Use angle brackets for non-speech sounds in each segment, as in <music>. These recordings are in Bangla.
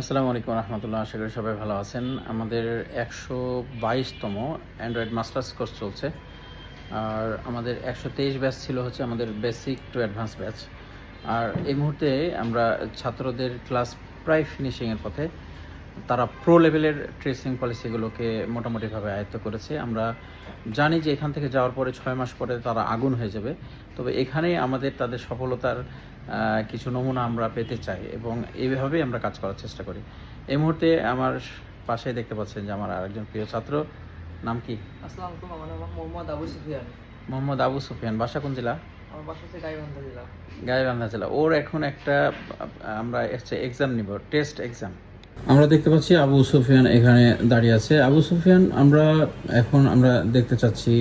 আসসালামু আলাইকুম রহমতুল্লাহ, আশা করি সবাই ভালো আছেন। আমাদের একশো বাইশতম অ্যান্ড্রয়েড মাস্টার্স কোর্স চলছে। আর আমাদের একশো তেইশ ব্যাচ ছিল হচ্ছে আমাদের বেসিক টু অ্যাডভান্স ব্যাচ আর এই মুহূর্তে আমরা ছাত্রদের ক্লাস প্রায় ফিনিশিংয়ের পথে। তারা প্রো লেভেলের ট্রেসিং পলিসিগুলোকে মোটামুটিভাবে আয়ত্ত করেছে। আমরা জানি যে এখান থেকে যাওয়ার পরে ছয় মাস পরে তারা আগুন হয়ে যাবে। তবে এখানেই আমাদের তাদের সফলতার কিছু নমুনা আমরা পেতে চাই এবং এইভাবেই আমরা কাজ করার চেষ্টা করি। এই মুহূর্তে আমার পাশে দেখতে পাচ্ছেন যে আমার আরেকজন প্রিয় ছাত্র। নাম কি? মোহাম্মদ আবু সুফিয়ান। মোহাম্মদ আবু সুফিয়ান বাসা কোন জেলা? গাইবান্ধা জেলা। ওর এখন একটা আমরা এক্সাম নিব টেস্ট এক্সাম আমরা দেখতে পাচ্ছি আবু সুফিয়ান এখানে দাঁড়িয়ে আছে। আবু সুফিয়ান আমরা এখন আমরা দেখতে চাচ্ছি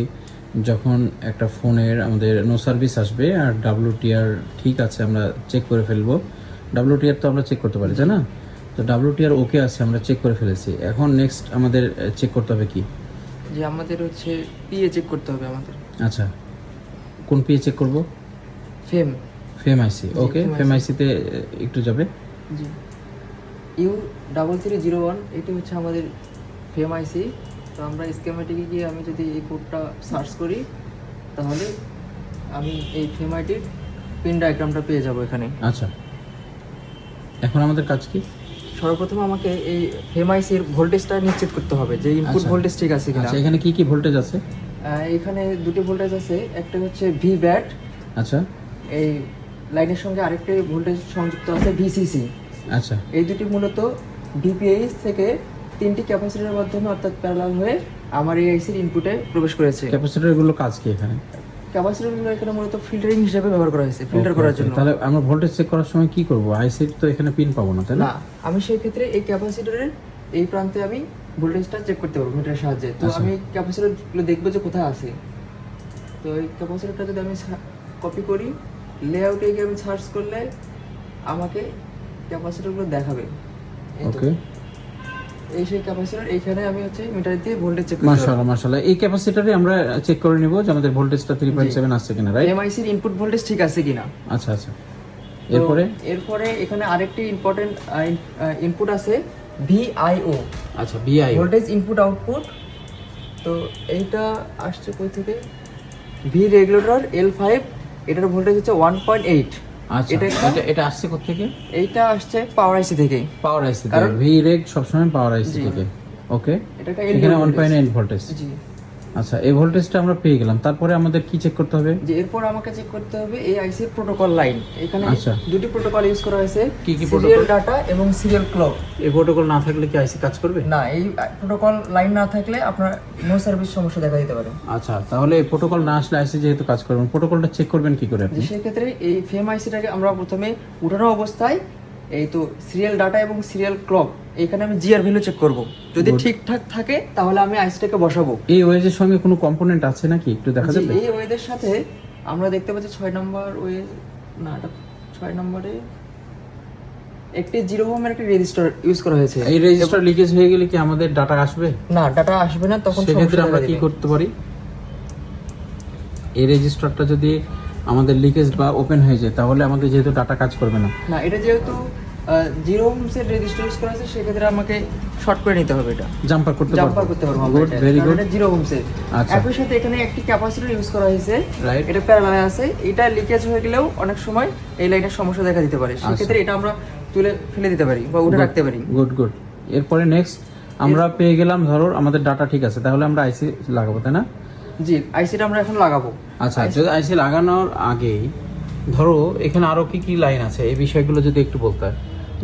যখন একটা ফোনের আমাদের নো সার্ভিস আসবে আর ডাব্লিউটিআর ঠিক আছে আমরা চেক করে ফেলব। ডাব্লিউটিআর তো আমরা চেক করতে পারি তাই না? তো ডাব্লিউটিআর ওকে আছে আমরা চেক করে ফেলেছি। এখন নেক্সট আমাদের চেক করতে হবে কি? যে আমাদের হচ্ছে পিএ চেক করতে হবে আমাদের। আচ্ছা কোন পিএ চেক করব? FEM FEM IC okay FEM আইসিতে একটু যাবে। জি। U double three zero one এটি হচ্ছে আমাদের ফেম আইসি। তো আমরা স্ক্যামেটিকে গিয়ে আমি যদি এই কোডটা সার্চ করি তাহলে আমি এই ফেম আইটির পিন ডায়াগ্রামটা পেয়ে যাব এখানে। আচ্ছা। এখন আমাদের কাজ কি? সর্বপ্রথম আমাকে এই ফেম আইসির ভোল্টেজটা নিশ্চিত করতে হবে যে ইনপুট আচ্ছা। ভোল্টেজ ঠিক আছে কিনা। আচ্ছা এখানে কি কি ভোল্টেজ আছে? এখানে দুটি ভোল্টেজ আছে একটা হচ্ছে ভি ব্যাট আচ্ছা। এই লাইনের সঙ্গে আরেকটি ভোল্টেজ সংযুক্ত আছে ভিসিসি আচ্ছা। এই দুটি মূলত ডিপিএইচ থেকে তিনটি ক্যাপাসিটরের মাধ্যমে অর্থাৎ প্যারালাল হয়ে আমার এই আইসির ইনপুটে প্রবেশ করেছে। ক্যাপাসিটরগুলো কাজ কি এখানে? ক্যাপাসিটরগুলো এখানে মূলত ফিল্টারিং হিসেবে ব্যবহার করা হয়েছে ফিল্টার করার জন্য। তাহলে আমরা ভোল্টেজ চেক করার সময় কি করব? আইসির তো এখানে পিন পাবো না তাই না? না আমি সেই ক্ষেত্রে এই ক্যাপাসিটরের এই প্রান্তে আমি ভোল্টেজটা চেক করতে পারব মিটারের সাহায্যে। তো আচ্ছা। আমি ক্যাপাসিটরগুলো দেখব যে কোথায় আছে। তো এই ক্যাপাসিটরটা যদি আমি কপি করি লেআউটে গিয়ে আমি সার্চ করলে আমাকে ক্যাপাসিটরগুলো দেখাবে। ওকে এই সেই ক্যাপাসিটর এইখানে আমি হচ্ছে মিটার দিয়ে ভোল্টেজ চেক মাশাআল্লাহ মাশাআল্লাহ। এই ক্যাপাসিটরে আমরা চেক করে নিব যে আমাদের ভোল্টেজটা 3.7 আসছে কিনা রাইট এমআইসির ইনপুট ভোল্টেজ ঠিক আছে কিনা। আচ্ছা আচ্ছা। এরপরে? এরপরে এখানে আরেকটি ইম্পর্টেন্ট ইনপুট আছে ভিআইও আচ্ছা বিআই ভোল্টেজ ইনপুট আউটপুট তো এইটা আসছে কই থেকে? ভি রেগুলেটর এল ফাইভ এটার ভোল্টেজ হচ্ছে ওয়ান পয়েন্ট এইট এটা একটা- এটা এটা আসছে কোথা থেকে এইটা আসছে পাওয়ার আইসি থেকে। পাওয়ার আইসি থেকে। ভি রেগ সবসময় পাওয়ার আইসি থেকে। ওকে এটা এখানে LDO 1.9 ভোল্টেজ জি। আচ্ছা এই ভোল্টেজটা আমরা পেয়ে গেলাম। তারপরে আমাদের কি চেক করতে হবে? যে এরপর আমাকে চেক করতে হবে এই আইসির প্রোটোকল লাইন এখানে আচ্ছা। দুটি প্রোটোকল ইউজ করা হয়েছে। কি কি protocol? ডাটা এবং সিরিয়াল ক্লক এই প্রোটোকল না থাকলে কি আইসি কাজ করবে? না এই প্রোটোকল লাইন না থাকলে আপনার নো সার্ভিস সমস্যা দেখা দিতে পারে। আচ্ছা তাহলে এই প্রোটোকল না আসলে আইসি যেহেতু কাজ করবেন প্রোটোকলটা চেক করবেন কি করে আপনি? সেক্ষেত্রে এই ফেম আইসিটাকে আমরা প্রথমে উঠানো অবস্থায় এই তো সিরিয়াল ডাটা এবং সিরিয়াল ক্লক এখানে আমি জিআর ভ্যালু চেক করব। যদি ঠিকঠাক থাকে তাহলে আমি আইসটাকে বসাবো। এই ওয়েজের সঙ্গে কোনো কম্পোনেন্ট আছে নাকি? একটু দেখা যাবে? এই ওয়েদের সাথে আমরা দেখতে পাচ্ছি ছয় নম্বর ওয়ে না এটা ছয় নম্বরে একটি জিরো হোমের একটি রেজিস্টার ইউজ করা হয়েছে। এই রেজিস্টার লিকেজ হয়ে গেলে কি আমাদের ডাটা আসবে? না ডাটা আসবে না তখন সেক্ষেত্রে আমরা কি করতে পারি? এই রেজিস্টারটা যদি আমাদের লিকেজ বা ওপেন হয়ে যায় তাহলে আমাদের যেহেতু ডাটা কাজ করবে না। না এটা যেহেতু জিরো হোমসের রেজিস্টার ইউজ করা আছে সেক্ষেত্রে আমাকে শর্ট করে নিতে হবে এটা। জাম্পার করতে পারব। জাম্পার করতে পারব গুড ভেরি গুড এটা জিরো হোমসের আচ্ছা। একই সাথে এখানে একটি ক্যাপাসিটর ইউজ করা হয়েছে। রাইট এটা প্যারালালে আছে। এটা লিকেজ হয়ে গেলেও অনেক সময় এই লাইনের সমস্যা দেখা দিতে পারে। সেক্ষেত্রে এটা আমরা তুলে ফেলে দিতে পারি বা উঠে রাখতে পারি। গুড গুড এরপরে নেক্সট আমরা পেয়ে গেলাম ধরো আমাদের ডাটা ঠিক আছে তাহলে আমরা আইসি লাগাবো তাই না? জি আইসিটা আমরা এখন লাগাবো। আচ্ছা যদি আইসি লাগানোর আগেই ধরো এখানে আরও কি কি লাইন আছে? এই বিষয়গুলো যদি একটু বলতে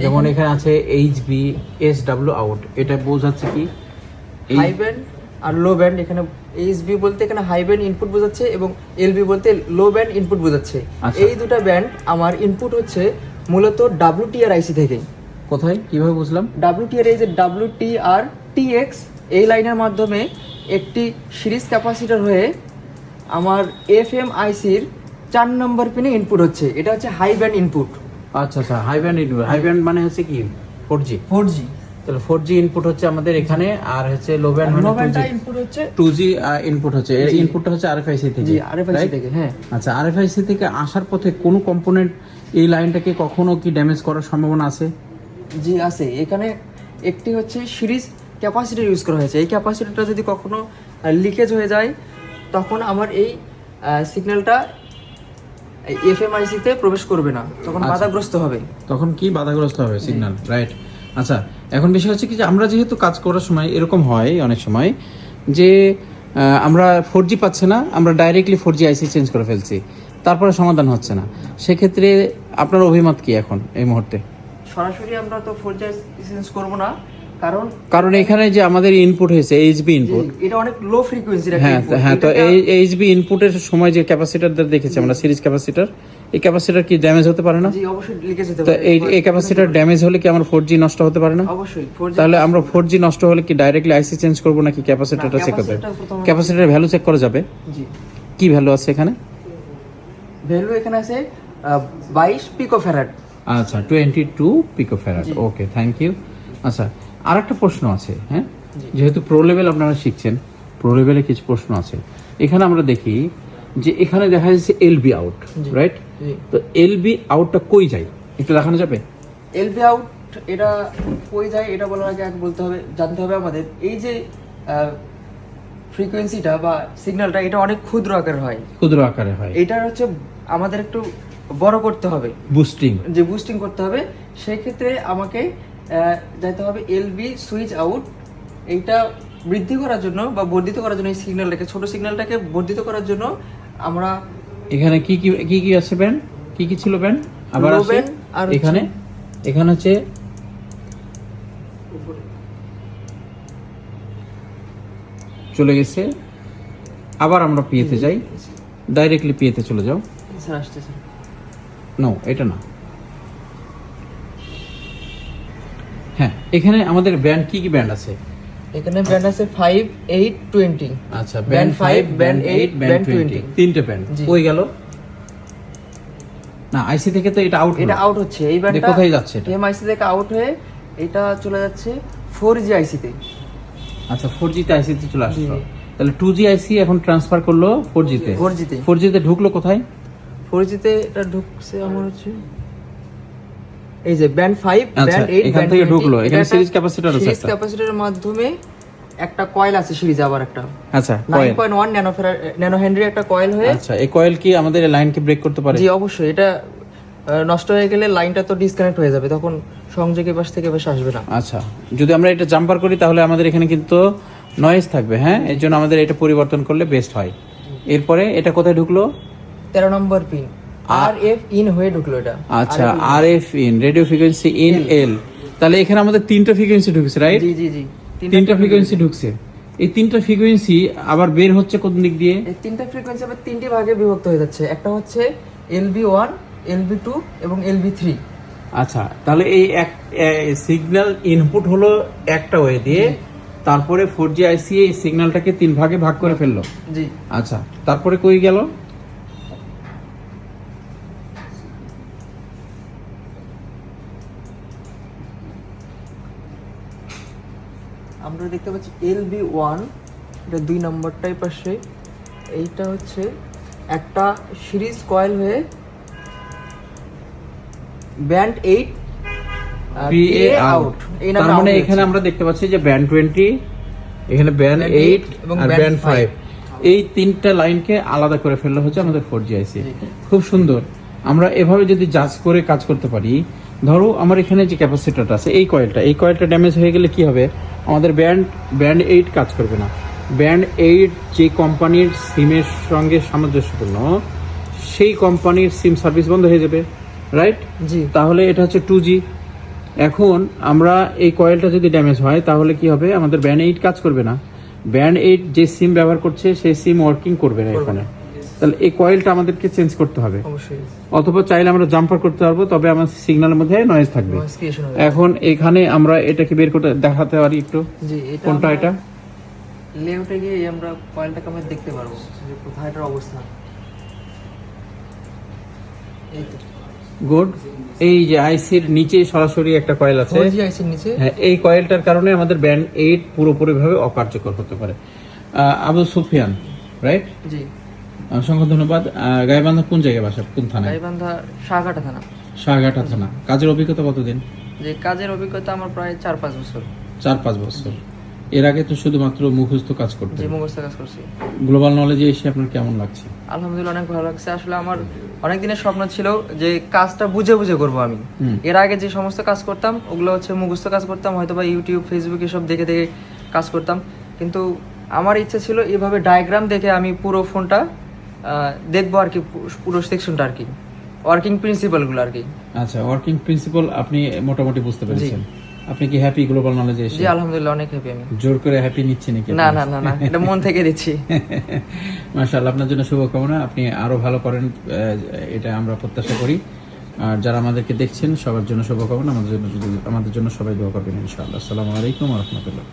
যেমন এখানে আছে H B S W out এটা বোঝাচ্ছে কি? হাই ব্যান্ড আর লো ব্যান্ড এখানে এইচবি বলতে এখানে হাই ব্যান্ড ইনপুট বোঝাচ্ছে এবং এলবি বলতে লো ব্যান্ড ইনপুট বোঝাচ্ছে। আচ্ছা। এই দুটো ব্যান্ড আমার ইনপুট হচ্ছে মূলত ডাব্লিউটিআর আইসি থেকে। কোথায়? কীভাবে বুঝলাম? ডাব্লিউটিআর এই যে ডাব্লিউটিআর টিএক্স এই লাইনের মাধ্যমে একটি সিরিজ ক্যাপাসিটার হয়ে আমার এফ এম আইসির চার নম্বর পিনে ইনপুট হচ্ছে। এটা হচ্ছে হাই ব্যান্ড ইনপুট আচ্ছা আচ্ছা high band input high band মানে হচ্ছে কি? ফোর জি ফোর জি তাহলে ফোর জি ইনপুট হচ্ছে আমাদের এখানে আর হচ্ছে লো ব্যান্ড মানে ইনপুট হচ্ছে টু জি। ইনপুট হচ্ছে এর ইনপুটটা হচ্ছে আরএফআইসি থেকে জি আরএফআইসি right? থেকে হ্যাঁ। আচ্ছা আরএফআইসি থেকে আসার পথে কোনো কম্পোনেন্ট এই লাইনটাকে কখনো কি ড্যামেজ করার সম্ভাবনা আছে? জি আছে। এখানে একটি হচ্ছে সিরিজ ক্যাপাসিটি ইউজ করা হয়েছে। এই ক্যাপাসিটিটা যদি কখনো লিকেজ হয়ে যায় তখন আমার এই সিগন্যালটা এফএমআইসিতে প্রবেশ করবে না। তখন আচ্ছা। বাধাগ্রস্ত হবে। তখন কি বাধাগ্রস্ত হবে সিগন্যাল রাইট আচ্ছা এখন বিষয় হচ্ছে কি যে আমরা যেহেতু কাজ করার সময় এরকম হয় অনেক সময় যে আমরা ফোর জি পাচ্ছে না আমরা directly four G IC change করে ফেলছি। তারপরে সমাধান হচ্ছে না। সেক্ষেত্রে আপনার অভিমত কি এখন এই মুহূর্তে? সরাসরি আমরা তো ফোর জি চেঞ্জ করব না। কারণ কারণ এখানে যে আমাদের ইনপুট হয়েছে এইচবি ইনপুট এটা অনেক লো ফ্রিকোয়েন্সির হ্যাঁ হ্যাঁ তো এই এইচবি ইনপুটের সময় যে ক্যাপাসিটার দেখেছি আমরা সিরিজ ক্যাপাসিটার এই ক্যাপাসিটার কি ড্যামেজ হতে পারে না? জি অবশ্যই লিকেজ হতে পারে। এই এই ক্যাপাসিটার ড্যামেজ হলে কি আমার ফোর জি নষ্ট হতে পারে না? অবশ্যই তাহলে আমরা ফোর জি নষ্ট হলে কি ডাইরেক্টলি আইসি চেঞ্জ করব নাকি ক্যাপাসিটারটা চেক করতে ক্যাপাসিটরটা প্রথমে- ক্যাপাসিটার ভ্যালু চেক করা যাবে? জি। কি ভ্যালু আছে এখানে? ভ্যালু এখানে আছে বাইশ পিকো ফ্যারাড আচ্ছা টোয়েন্টি টু পিকোফ্যারাড জি। ওকে থ্যাংক ইউ আচ্ছা আর একটা প্রশ্ন আছে হ্যাঁ? যেহেতু প্রো লেভেল আপনারা শিখছেন প্রো লেভেলে কিছু প্রশ্ন আছে। এখানে আমরা দেখি যে এখানে দেখা যাচ্ছে এলবি আউট রাইট তো এলবি আউটটা কই যায়? একটু দেখানো যাবে? এলবি আউট এটা কই যায়? এটা বলার আগে আগে বলতে হবে জানতে হবে আমাদের। এই যে ফ্রিকোয়েন্সিটা বা সিগন্যালটা এটা অনেক ক্ষুদ্র আকারের হয়। ক্ষুদ্র আকারে হয়। এটার হচ্ছে আমাদের একটু বড় করতে হবে। বুস্টিং যে বুস্টিং করতে হবে সেই ক্ষেত্রে আমাকে যাইতে হবে এলবি সুইচ আউট এইটা বৃদ্ধি করার জন্য বা বর্ধিত করার জন্য এই সিগন্যালটাকে ছোট সিগন্যালটাকে বর্ধিত করার জন্য আমরা এখানে কি কি কি কি আছে ব্যান্ড কি কি ছিল ব্যান্ড আবার আর এখানে। এখানে হচ্ছে চলে গেছে। আবার আমরা পিয়েতে যাই। ডাইরেক্টলি পিয়েতে চলে যাও। স্যার আসতেছে নো এটা না। হ্যাঁ এখানে আমাদের ব্যান্ড কি কি ব্যান্ড আছে? এখানে ব্যান্ড আছে ফাইভ এইট টোয়েন্টি আচ্ছা Band band five five, band band band 20 তিনটে ব্যান্ড জি। কই গেল? না আইসি থেকে তো এটা আউট এটা আউট হচ্ছে। এই ব্যান্ডটা কোথায় যাচ্ছে এটা? এমআইসি থেকে আউট হয়ে এটা চলে যাচ্ছে ফোর জি আইসিতে আচ্ছা ফোর আইসি তে চলে আসলো। তাহলে টু জি আইসি এখন ট্রান্সফার করল ফোর জিতে 4G তে। ফোর জিতে ঢুকলো কোথায়? ফোর জিতে এটা ঢুকছে আমার হচ্ছে এই যে ব্যান্ড ফাইভ আচ্ছা, ব্যান্ড এইট এখান থেকে ঢুকলো। এখানে series capacitor আছে সিরিজ। ক্যাপাসিটরের মাধ্যমে একটা কয়েল আছে সিরিজ আবার একটা। আচ্ছা nine coil point one nano nano henry একটা কয়েল হয়ে আচ্ছা এই কয়েল কি আমাদের লাইন লাইনকে ব্রেক করতে পারে? জি অবশ্যই। এটা নষ্ট হয়ে গেলে লাইনটা তো ডিসকানেক্ট হয়ে যাবে তখন সংযোগের পাশ থেকে বেশ আসবে না। আচ্ছা যদি আমরা এটা জাম্পার করি তাহলে আমাদের এখানে কিন্তু নয়েজ থাকবে হ্যাঁ? এর জন্য আমাদের এটা পরিবর্তন করলে বেস্ট হয়। এরপরে এটা কোথায় ঢুকলো? তেরো number pin R F in হয়ে ঢুকলো এটা। আচ্ছা R F in radio frequency in L তাহলে এখানে আমাদের তিনটা ফ্রিকোয়েন্সি ঢুকছে রাইট জি জি জি। তিনটা ফ্রিকোয়েন্সি ঢুকছে। এই তিনটা ফ্রিকোয়েন্সি আবার বের হচ্ছে কোন দিক দিয়ে? এই তিনটা ফ্রিকোয়েন্সি আবার তিনটি ভাগে বিভক্ত হয়ে যাচ্ছে। একটা হচ্ছে এলবি ওয়ান এলবি টু এবং এলবি থ্রি আচ্ছা তাহলে এই এক সিগন্যাল ইনপুট হলো একটা ওয়ে দিয়ে তারপরে ফোর জি আইসি এই সিগন্যালটাকে তিন ভাগে ভাগ করে ফেলল। জি। আচ্ছা তারপরে কই গেল? আমরা দেখতে পাচ্ছি এল বি ওয়ান এটা দুই নম্বরটাই পাশে। এইটা হচ্ছে একটা সিরিজ কয়েল হয়ে ব্যান্ড এইট আউট তার মানে এখানে আমরা দেখতে পাচ্ছি যে ব্যান্ড টোয়েন্টি এখানে ব্যান্ড এইট এবং ব্যান্ড ফাইভ এই তিনটা লাইনকে আলাদা করে ফেললে হচ্ছে আমাদের ফোর জি আইসি জি। খুব সুন্দর। আমরা এভাবে যদি জাজ করে কাজ করতে পারি ধরো আমার এখানে যে ক্যাপাসিটারটা আছে এই কয়েলটা এই কয়েলটা ড্যামেজ হয়ে গেলে কি হবে? আমাদের ব্যান্ড ব্যান্ড এইট কাজ করবে না। ব্যান্ড এইট যে কোম্পানির সিমের সঙ্গে সামঞ্জস্যপূর্ণ সেই কোম্পানির সিম সার্ভিস বন্ধ হয়ে যাবে রাইট জি। তাহলে এটা হচ্ছে টু জি এখন আমরা এই কয়েলটা যদি ড্যামেজ হয় তাহলে কি হবে? আমাদের ব্যান্ড এইট কাজ করবে না। ব্যান্ড এইট যে সিম ব্যবহার করছে সেই সিম ওয়ার্কিং করবে না। এখানে। তাহলে এই কয়েলটা আমাদেরকে চেঞ্জ করতে হবে। অথবা চাইলে আমরা জাম্পার করতে পারব তবে আমার সিগন্যালের মধ্যে নয়েজ থাকবে। এখন এখানে আমরা এটাকে বের করতে দেখাতে পারি একটু। কোনটা এটা? লেআউটে গিয়ে আমরা কয়েলটাকে আমরা দেখতে পারব যে কোথায় এটার অবস্থান এই তো। গুড এই যে আইসির নিচে সরাসরি একটা কয়েল আছে। নিচে। হ্যাঁ এই কয়েলটার কারণে আমাদের ব্যান্ড এইট পুরোপুরিভাবে অকার্যকর হতে পারে। আবু সুফিয়ান রাইট জি। অসংখ্য ধন্যবাদ। গাইবান্ধা কোন জায়গায় বাসা? কোন থানায়? গাইবান্ধা শাহঘাটা থানা। সারঘাটা থানা। কাজের অভিজ্ঞতা কতদিন? যে কাজের অভিজ্ঞতা আমার প্রায় চার পাঁচ বছর। চার পাঁচ বছর এর আগে তো শুধুমাত্র মুখস্থ কাজ করতেন। যে মুখস্থ কাজ করছি। গ্লোবাল নলেজে এসে আপনার কেমন লাগছে? আলহামদুলিল্লাহ অনেক ভালো লাগছে। আসলে আমার অনেক দিনের স্বপ্ন ছিল যে কাজটা বুঝে বুঝে করব আমি। এর আগে যে সমস্ত কাজ করতাম ওগুলো হচ্ছে মুখস্থ কাজ করতাম হয়তো বা ইউটিউব ফেসবুক এসব দেখে দেখে কাজ করতাম। কিন্তু আমার ইচ্ছা ছিল এভাবে ডায়াগ্রাম দেখে আমি পুরো ফোনটা দেখব আর কি পুরো সেকশনটা আর কি। ওয়ার্কিং প্রিন্সিপালগুলো আর কি। আচ্ছা ওয়ার্কিং প্রিন্সিপাল আপনি মোটামুটি বুঝতে পেরেছেন। আপনি কি হ্যাপি গ্লোবাল নলেজে এসে জি আলহামদুলিল্লাহ অনেক হ্যাপি আমি। জোর করে হ্যাপি নিচ্ছে নাকি না না না না এটা মন থেকে দিচ্ছি। <laughs> মাশাআল্লাহ আপনার জন্য শুভকামনা। আপনি আরও ভালো করেন এটা আমরা প্রত্যাশা করি। আর যারা আমাদেরকে দেখছেন সবার জন্য শুভকামনা। আমাদের জন্য আমাদের জন্য সবাই দোয়া করবেন ইনশাআল্লাহ। আসসালামু আলাইকুম রহমতুল্লাহ।